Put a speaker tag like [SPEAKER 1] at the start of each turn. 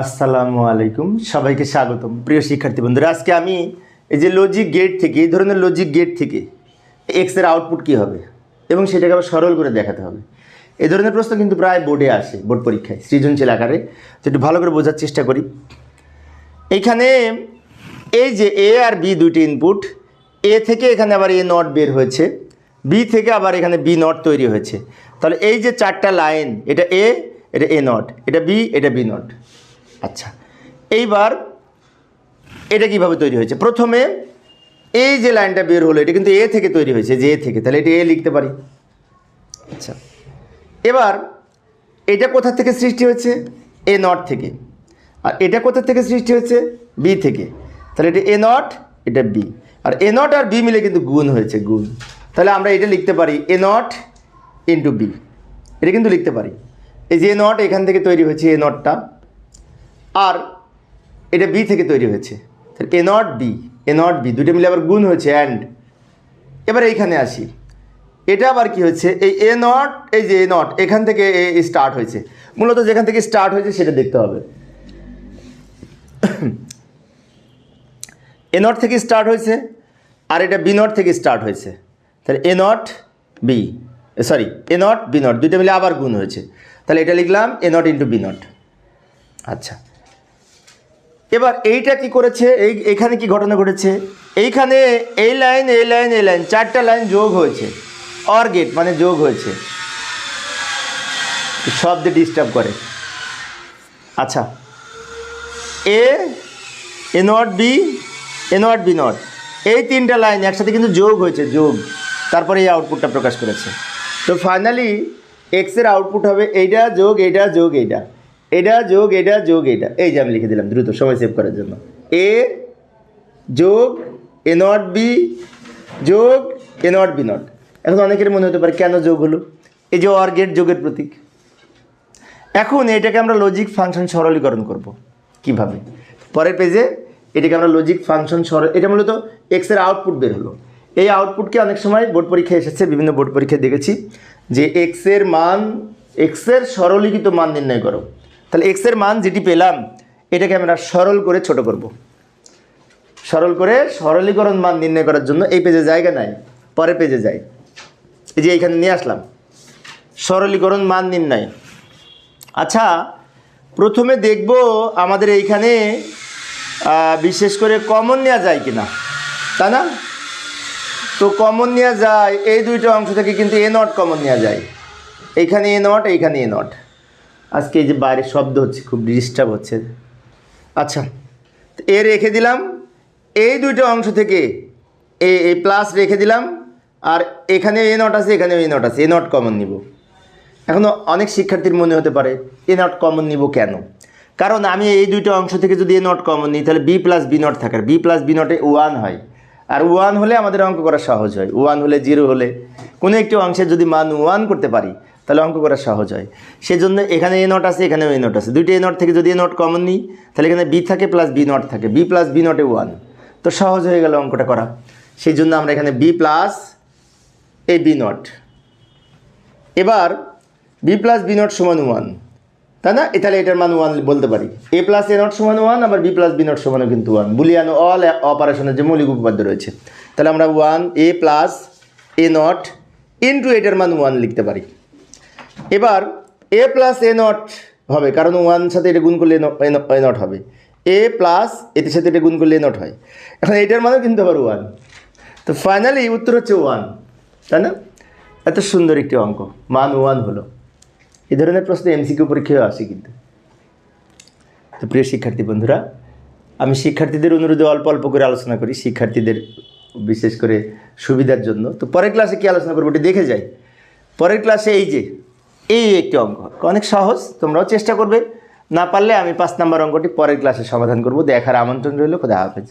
[SPEAKER 1] আসসালামু আলাইকুম। সবাইকে স্বাগতম। প্রিয় শিক্ষার্থী বন্ধুরা, আজকে আমি এই যে লজিক গেট থেকে, এই ধরনের লজিক গেট থেকে এক্সের আউটপুট কী হবে? এবং সেটাকে আবার সরল করে দেখাতে হবে। এই ধরনের প্রশ্ন কিন্তু প্রায় বোর্ডে আসে, বোর্ড পরীক্ষায়, সৃজনশীল আকারে। তো একটু ভালো করে বোঝার চেষ্টা করি। এইখানে এই যে এ আর বি দুইটি ইনপুট এ থেকে এখানে আবার এ নট বের হয়েছে বি থেকে আবার এখানে বি নট তৈরি হয়েছে। তাহলে এই যে চারটা লাইন এটা এ এটা এ নট এটা বি এটা বি নট আচ্ছা এইবার এটা কীভাবে তৈরি হয়েছে? প্রথমে এই যে লাইনটা বের হলো, এটা কিন্তু এ থেকে তৈরি হয়েছে, যে এ থেকে, তাহলে এটা এ লিখতে পারি। আচ্ছা এবার এটা কোথা থেকে সৃষ্টি হয়েছে? এ নট থেকে। আর এটা কোথা থেকে সৃষ্টি হয়েছে? বি থেকে। তাহলে এটা এ নট, এটা বি। আর এ নট আর বি মিলে কিন্তু গুণ হয়েছে, গুণ। তাহলে আমরা এটা লিখতে পারি, এ নট ইন্টু বি। এটা কিন্তু লিখতে পারি। এই যে এ নট এখান থেকে তৈরি হয়েছে, এ নটটা। আর এটা বি থেকে তৈরি হয়েছে। তাহলে A not B A not B দুটো মিলে আবার গুণ হয়েছে অ্যান্ড এবার এইখানে আসি। এটা আবার কি হচ্ছে এই এ নট এই যে এ নট এখান থেকে এ স্টার্ট হয়েছে। মূলত যেখান থেকে স্টার্ট হয়েছে সেটা দেখতে হবে। এ নট থেকে স্টার্ট হয়েছে আর এটা বি নট থেকে স্টার্ট হয়েছে। তাহলে A not B sorry A not B not দুইটা মিলে আবার গুণ হয়েছে। তাহলে এটা লিখলাম A not into B not আচ্ছা। এবার এইটা কি করেছে? এই, এখানে কি ঘটনা ঘটেছে? এইখানে এই লাইন এই লাইন এই লাইন, চারটা লাইন যোগ হয়েছে। অর গেট মানে যোগ হয়েছে। শব্দ ডিস্টার্ব করে। আচ্ছা। A A not B, A not B not. এই তিনটা লাইন একসাথে কিন্তু যোগ হয়েছে, যোগ। তারপরে এই আউটপুটটা প্রকাশ করেছে। তো ফাইনালি এক্সের আউটপুট হবে এইটা যোগ এইটা যোগ, এইটা। এটা যোগ এটা যোগ, এটা। এই যে আমি লিখে দিলাম, দ্রুত, সময় সেভ করার জন্য। এ যোগ এ নট বি যোগ এ নট বি নট এখন অনেকের মনে হতে পারে, কেন যোগ হলো? এই যে অর গেট যোগের প্রতীক। এখন এটাকে আমরা লজিক ফাংশন সরলীকরণ করব। কীভাবে? পরের পেজে এটাকে আমরা লজিক ফাংশন সরল এটা মূলত এক্সের আউটপুট বের হলো। এই আউটপুটকে অনেক সময় বোর্ড পরীক্ষায় এসেছে, বিভিন্ন বোর্ড পরীক্ষায় দেখেছি যে এক্সের মান এক্সের সরলীকৃত মান নির্ণয় করো। তাহলে এক্সের মান যেটি পেলাম, এটাকে আমরা সরল করে ছোট করব। সরল করে সরলীকরণ মান নির্ণয় করার জন্য এই পেজে জায়গা নাই পরে পেজে যাই। এই যে এইখানে নিয়ে আসলাম, সরলীকরণ মান নির্ণয়। আচ্ছা প্রথমে দেখব আমাদের এইখানে বিশেষ করে কমন নেওয়া যায় কি না তাই না? তো কমন নেওয়া যায়, এই দুইটা অংশ থেকে কিন্তু এ নট কমন নেওয়া যায়। এইখানে এ নট এইখানে এ নট আজকে এই যে বাইরে শব্দ হচ্ছে, খুব ডিস্টার্ব হচ্ছে। আচ্ছা এ রেখে দিলাম। এই দুইটা অংশ থেকে এ এই প্লাস রেখে দিলাম। আর এখানে এ নট আছে এখানে এ নট আছে। এ নট কমন নিব। এখনও অনেক শিক্ষার্থীর মনে হতে পারে, এ নট কমন নিব কেন? কারণ আমি এই দুইটা অংশ থেকে যদি এ নট কমন নিই, তাহলে বি প্লাস বি নট থাকার। বি প্লাস বি নটে ওয়ান হয়। আর ওয়ান হলে আমাদের অঙ্ক করা সহজ হয়। ওয়ান হলে জিরো হলে কোনো একটি অংশের যদি মান ওয়ান করতে পারি তাহলে অঙ্ক করা সহজ হয়। সেজন্য এখানে এ নট আছে, এখানেও এ নট আছে। দুইটা এ নট থেকে যদি এ নট কমন নিই, তাহলে এখানে বি থাকে প্লাস বি নট থাকে। বি প্লাস বি নটে ওয়ান তো সহজ হয়ে গেল অঙ্কটা করা। সেই জন্য আমরা এখানে B plus A B not এবার বি প্লাস বি নট সমান ওয়ান তাই না? তাহলে এটার মান ওয়ান বলতে পারি। এ প্লাস এ নট সমান ওয়ান আবার বি প্লাস বি নট সমানও কিন্তু ওয়ান বুলিয়ান অল অপারেশনের যে মৌলিক উপপাদ্য রয়েছে। তাহলে আমরা one A plus A not into এটার মান ওয়ান লিখতে পারি। এবার এ প্লাস এ নট হবে, কারণ ওয়ান সাথে এটা গুণ করলে এ নট হবে। এ প্লাস এটির সাথে এটা গুণ করলে এ নট হয়। এখন এটার মানও কিন্তু আবার ওয়ান তো ফাইনালি উত্তর হচ্ছে ওয়ান তাই না? এত সুন্দর একটি অঙ্ক, মান ওয়ান হলো। এ ধরনের প্রশ্ন এমসিকিউ পরীক্ষায় আসে কিন্তু। তো প্রিয় শিক্ষার্থী বন্ধুরা, আমি শিক্ষার্থীদের অনুরোধে অল্প অল্প করে আলোচনা করি, শিক্ষার্থীদের বিশেষ করে সুবিধার জন্য। তো পরের ক্লাসে কি আলোচনা করব ওটি দেখে যাই। পরের ক্লাসে এই যে এই একটি অঙ্ক। অনেক সহজ, তোমরাও চেষ্টা করবে। না পারলে আমি পাঁচ নম্বর অঙ্কটি পরের ক্লাসে সমাধান করব। দেখার আমন্ত্রণ রইল, খোদা হাফেজ।